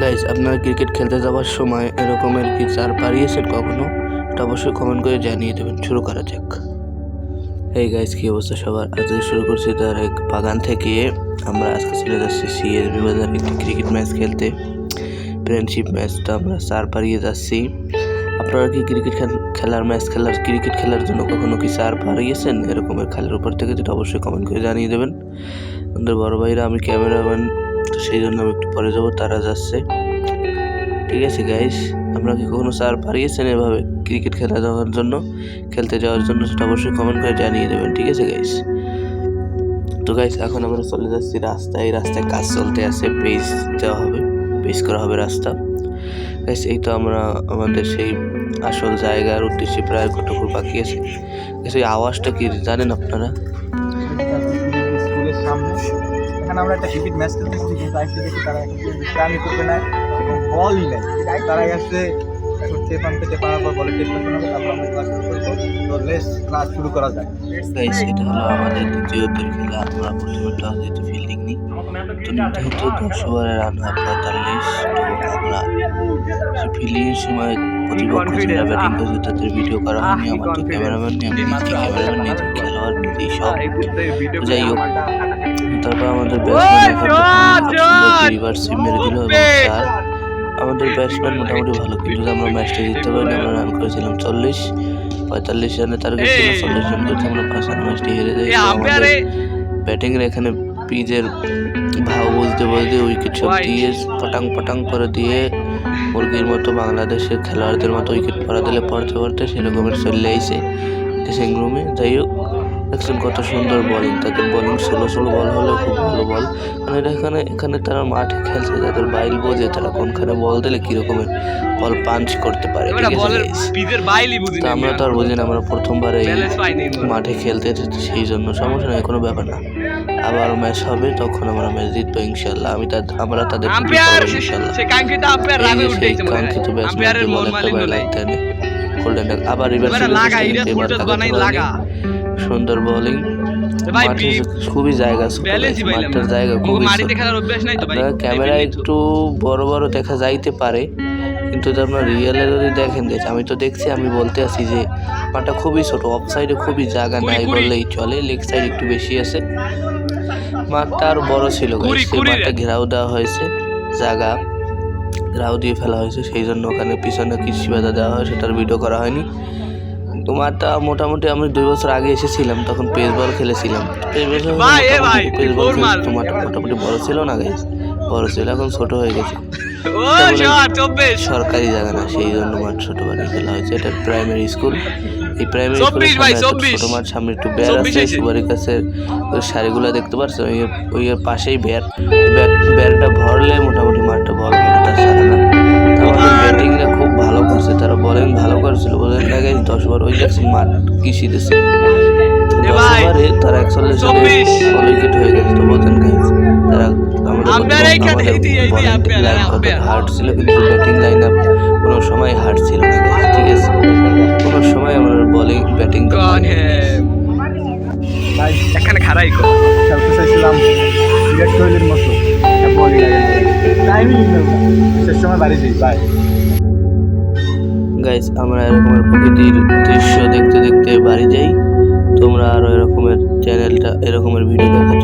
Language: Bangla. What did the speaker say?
গাইজ আপনারা ক্রিকেট খেলতে যাওয়ার সময় এরকমের কি চার পারিয়েছেন কখনো? এটা অবশ্যই কমেন্ট করে জানিয়ে দেবেন। শুরু করা যাক। এই গাইজ কি অবস্থা সবার? আজকে শুরু করছি তার এক বাগান থেকে। আমরা আজকে চলে যাচ্ছি সিএসবি বাজার একটি ক্রিকেট ম্যাচ খেলতে। ফ্রেন্ডশিপ ম্যাচটা আমরা চার পারিয়ে যাচ্ছি। আপনারা কি ক্রিকেট খেলার ম্যাচ খেলার ক্রিকেট খেলার জন্য কখনো কি চার পারিয়েছেন এরকমের খেলার উপর থেকে যেটা অবশ্যই কমেন্ট করে জানিয়ে দেবেন। আমাদের বড় ভাইরা, আমি ক্যামেরাম্যান তো সেই জন্য আমি একটু পরে যাব, তারা যাচ্ছে। ঠিক আছে গাইস আমরা কি কখনো স্যার পারিয়েছেন এভাবে ক্রিকেট খেলা যাওয়ার জন্য, খেলতে যাওয়ার জন্য? সেটা অবশ্যই কমেন্ট করে জানিয়ে দেবেন, ঠিক আছে গাইস তো গাইস এখন আমরা চলে যাচ্ছি রাস্তায়। রাস্তায় কাজ চলতে আছে পেজ দেওয়া হবে পেজ করা হবে রাস্তা। গাইস এই তো আমরা আমাদের সেই আসল জায়গার উদ্দেশ্যে প্রায় কতক্ষণ বাকি আছে? গাইস এই আওয়াজটা কি জানেন আপনারা? স্কুলের সামনে। এখানে আমরা একটা ক্রিকেট ম্যাচ খেলতেছি কিন্তু আইসি দেখি তারা বলই তারা এটা হলো আমাদের দ্বিতীয় খেলা। আমরা প্রথমে টস জিতে ফিল্ডিং নিই তো যেহেতু দশ ওভারে রান হয় পঁয়তাল্লিশ ফিল্ডিংয়ের সময় প্রতিপক্ষ যারা ব্যাটিং করছে তাদের ভিডিও করা হয়নি আমার তো ক্যামেরাম্যান নেই আমি নিজে ক্যামেরাম্যান নিজে খেলোয়াড় নিজেই সব যাই হোক। তারপর আমাদের ব্যাটসম্যান মেরে দিল এবং চার আমাদের ব্যাটসম্যান মোটামুটি ভালো কিন্তু আমরা ম্যাচটা জিততে পারিনি আমরা রান করেছিলাম চল্লিশ পঁয়তাল্লিশ টার্গেট ছিল চল্লিশ রান করেছি আমরা পাঁচ রান ম্যাচটি হেরে যাই আমাদের ব্যাটিংয়ের এখানে পিচের ভাও বুঝতে বুঝতে উইকেট সব দিয়ে পটাং পটাং করে দিয়ে মুরগির মতো বাংলাদেশের খেলোয়াড়দের মতো উইকেট পড়া দিলে পড়তে পড়তে সেরকমের চলে আইসে ড্রেসিং রুমে যাই হোক দেখছেন কত সুন্দর বলিং তাদের বলিং ষোলো ষোলো বল হলেও খুব ভালো বল মানে এটা এখানে এখানে তারা মাঠে খেলছে তাদের বাইল বোঝে তারা কোনখানে বল দিলে কিরকমের বল পাঞ্চ করতে পারে তো আমরা তো আর বুঝি না আমরা প্রথমবার এই মাঠে খেলতে এসেছি সেই জন্য সমস্যা নেই কোনো ব্যাপার না। আবার ম্যাচ হবে তখন আমরা ম্যাচ জিতবো ইনশাল্লাহ আমি তা আমরা তাদের কাঙ্ক্ষিত গোল্ডেন আবার সুন্দর বোলিং খুবই জায়গা মাঠটার জায়গা খুবই মাটিতে ছোট। খেলার অভ্যাস নাই তো ভাই আপনারা একটু বড় বড় দেখা যাইতে পারে কিন্তু আপনার রিয়েলে যদি দেখেন গেছে আমি তো দেখছি আমি বলতে আছি যে মাঠটা খুবই ছোট অফ সাইডে খুবই জায়গা নাই বললেই চলে লেগ সাইড একটু বেশি আছে। মাঠটা আর বড় ছিল সেই মাঠটা ঘেরাও দেওয়া হয়েছে জায়গা ঘেরাও দিয়ে ফেলা হয়েছে সেই জন্য ওখানে পিছনে কৃষি বাধা দেওয়া হয় সেটার ভিডিও করা হয়নি। তো মাঠটা মোটামুটি আমি দুই বছর আগে এসেছিলাম তখন পেস বল খেলেছিলাম পেস বল পেস মাঠটা মোটামুটি বড় ছিল না গাইজ বড় ছিল এখন ছোট হয়ে গেছে। সরকারি জায়গা না সেই জন্য মাঠ ছোট বানিয়ে ফেলা হয়েছে। এটা প্রাইমারি স্কুল এই প্রাইমারি চব্বিশ ছোট মাঠ সামনে একটু বেয়ার আছে। হয়েছে। সুপারি গাছের ওই সারিগুলো দেখতে পাচ্ছ ওই ওই পাশেই বেয়ার বেয়ারটা ভরলে মোটামুটি মাঠটা বল ভরাটা সারা না আমাদের ব্যাটিংটা খুব ভালো করছে। তারা বলিং ভালো করেছিল। বলেন না গাইজ দশ বার ওই দেখছেন মাঠ কৃষি দিচ্ছে তারা একচল্লিশ। উইকেট হয়ে আমাদের। হার্ড ছিল কিন্তু ব্যাটিং লাইন আপ কোনো সময় হার্ড ছিল না ঠিক আছে? কোনো সময় আমার বোলিং ব্যাটিং এখানে খারাই কো খেলতে চাইছিলাম বিরাট কোহলির মতো। বলই শেষ সময় বাড়ি যাই বাই গাইস আমরা এরকমের প্রকৃতির দৃশ্য দেখতে দেখতে বাড়ি যাই। তোমরা আরও এরকমের চ্যানেলটা এরকমের ভিডিও দেখার